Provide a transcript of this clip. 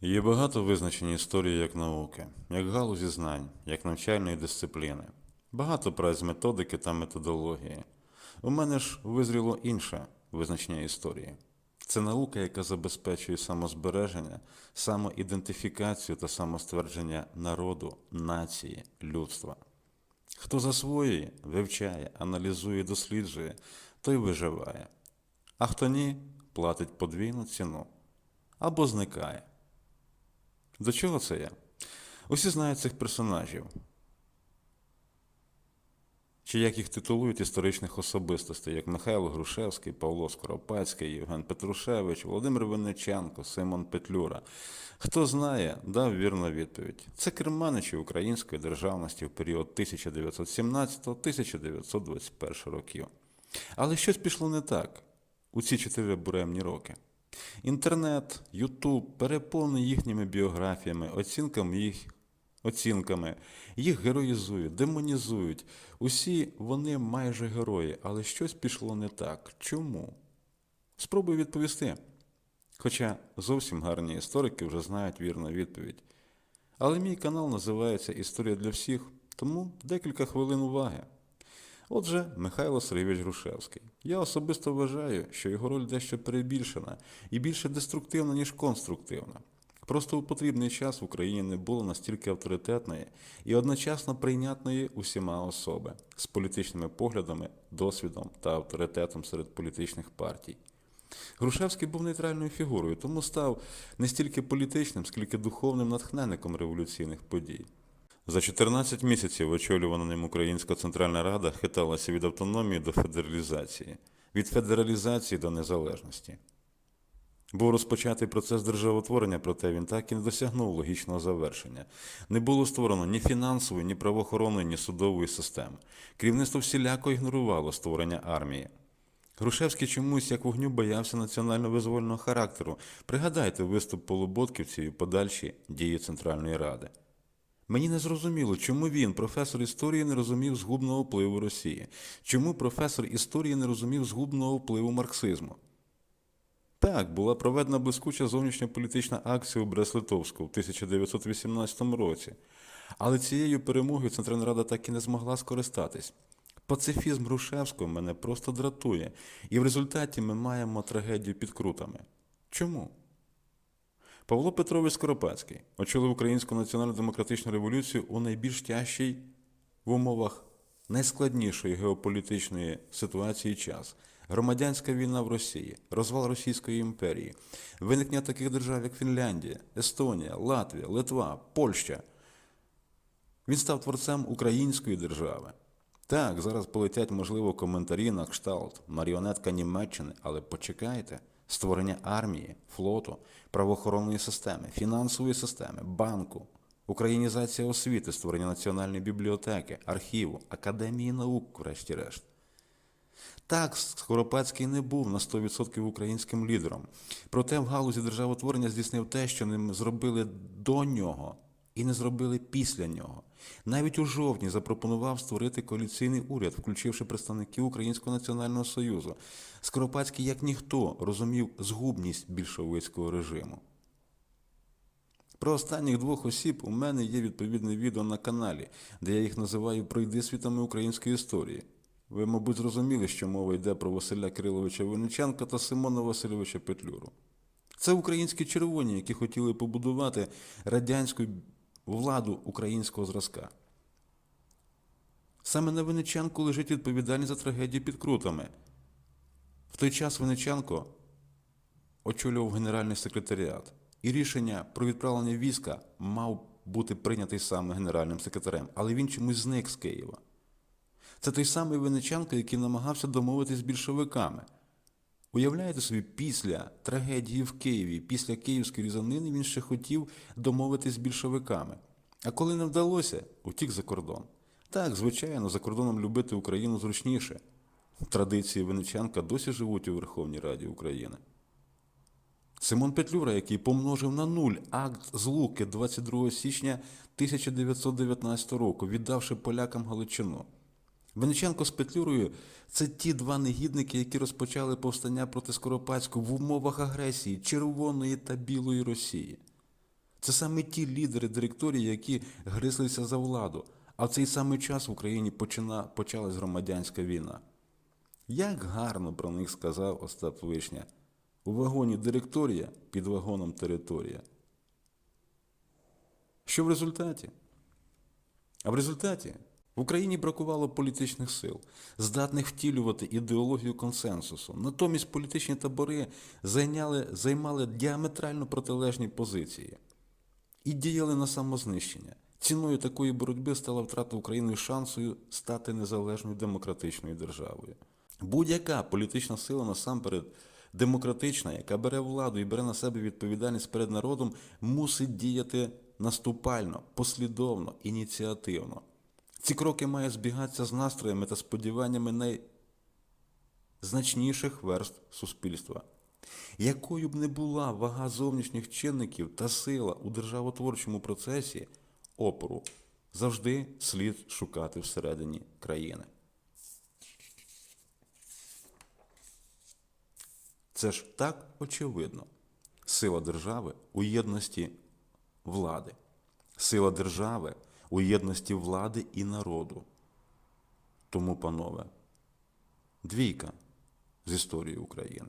Є багато визначень історії як науки, як галузі знань, як навчальної дисципліни, багато праць методики та методології. У мене ж визріло інше визначення історії. Це наука, яка забезпечує самозбереження, самоідентифікацію та самоствердження народу, нації, людства. Хто засвоює, вивчає, аналізує, досліджує, той виживає. А хто ні, платить подвійну ціну або зникає. До чого це я? Усі знають цих персонажів. Чи як їх титулують історичних особистостей, як Михайло Грушевський, Павло Скоропадський, Євген Петрушевич, Володимир Винниченко, Симон Петлюра. Хто знає, дав вірну відповідь. Це керманичі української державності в період 1917-1921 років. Але щось пішло не так у ці чотири буремні роки. Інтернет, Ютуб переповнений їхніми біографіями, оцінками їх, оцінками, їх героїзують, демонізують. Усі вони майже герої, але щось пішло не так. Чому? Спробую відповісти. Хоча зовсім гарні історики вже знають вірну відповідь. Але мій канал називається Історія для всіх, тому декілька хвилин уваги. Отже, Михайло Сергійович Грушевський. Я особисто вважаю, що його роль дещо перебільшена і більше деструктивна, ніж конструктивна. Просто у потрібний час в Україні не було настільки авторитетної і одночасно прийнятної усіма особи з політичними поглядами, досвідом та авторитетом серед політичних партій. Грушевський був нейтральною фігурою, тому став не стільки політичним, скільки духовним натхненником революційних подій. За 14 місяців очолювана ним Українська Центральна Рада хиталася від автономії до федералізації, від федералізації до незалежності. Був розпочатий процес державотворення, проте він так і не досягнув логічного завершення. Не було створено ні фінансової, ні правоохоронної, ні судової системи. Керівництво всіляко ігнорувало створення армії. Грушевський чомусь як вогню боявся національно-визвольного характеру. Пригадайте виступ полуботківців і подальші дії Центральної Ради. Мені не зрозуміло, чому він, професор історії, не розумів згубного впливу Росії, чому професор історії не розумів згубного впливу марксизму. Так, була проведена блискуча зовнішньополітична акція у Брест-Литовську в 1918 році, але цією перемогою Центральна Рада так і не змогла скористатись. Пацифізм Грушевського мене просто дратує, і в результаті ми маємо трагедію під крутами. Чому? Павло Петрович Скоропадський очолив Українську національно-демократичну революцію у найбільш тяжчий в умовах найскладнішої геополітичної ситуації час. Громадянська війна в Росії, розвал Російської імперії, виникнення таких держав, як Фінляндія, Естонія, Латвія, Литва, Польща. Він став творцем української держави. Так, зараз полетять, можливо, коментарі на кшталт, маріонетка Німеччини, але почекайте створення армії, флоту, правоохоронної системи, фінансової системи, банку, українізація освіти, створення національної бібліотеки, архіву, академії наук, врешті-решт. Так, Скоропадський не був на 100% українським лідером. Проте в галузі державотворення здійснив те, що не зробили до нього і не зробили після нього. Навіть у жовтні запропонував створити коаліційний уряд, включивши представників Українського національного союзу. Скоропадський, як ніхто, розумів згубність більшовицького режиму. Про останніх двох осіб у мене є відповідне відео на каналі, де я їх називаю Пройди світами української історії. Ви, мабуть, зрозуміли, що мова йде про Василя Кириловича Винниченка та Симона Васильовича Петлюру. Це українські червоні, які хотіли побудувати радянську владу українського зразка. Саме на Винниченку лежить відповідальність за трагедію під крутами. В той час Винниченко очолював Генеральний секретаріат, і рішення про відправлення війська мав бути прийнятий саме генеральним секретарем, але він чомусь зник з Києва. Це той самий Винниченко, який намагався домовитись з більшовиками. Уявляєте собі, після трагедії в Києві, після Київської різанини він ще хотів домовитись з більшовиками. А коли не вдалося, утік за кордон. Так, звичайно, за кордоном любити Україну зручніше. Традиції Винниченка досі живуть у Верховній Раді України. Симон Петлюра, який помножив на нуль акт злуки 22 січня 1919 року, віддавши полякам Галичину. Вениченко з Петлюрою це ті два негідники, які розпочали повстання проти Скоропадського в умовах агресії Червоної та Білої Росії. Це саме ті лідери директорії, які гризлися за владу. А в цей самий час в Україні почина, почалась громадянська війна. Як гарно про них сказав Остап Вишня. У вагоні директорія, під вагоном територія. Що в результаті? А в результаті в Україні бракувало політичних сил, здатних втілювати ідеологію консенсусу. Натомість політичні табори зайняли, займали діаметрально протилежні позиції і діяли на самознищення. Ціною такої боротьби стала втрата Україною шансою стати незалежною демократичною державою. Будь-яка політична сила насамперед демократична, яка бере владу і бере на себе відповідальність перед народом, мусить діяти наступально, послідовно, ініціативно. Ці кроки мають збігатися з настроями та сподіваннями найзначніших верств суспільства. Якою б не була вага зовнішніх чинників та сила у державотворчому процесі опору, завжди слід шукати всередині країни. Це ж так очевидно. Сила держави у єдності влади. Сила держави у єдності влади і народу. Тому, панове, двійка з історії України.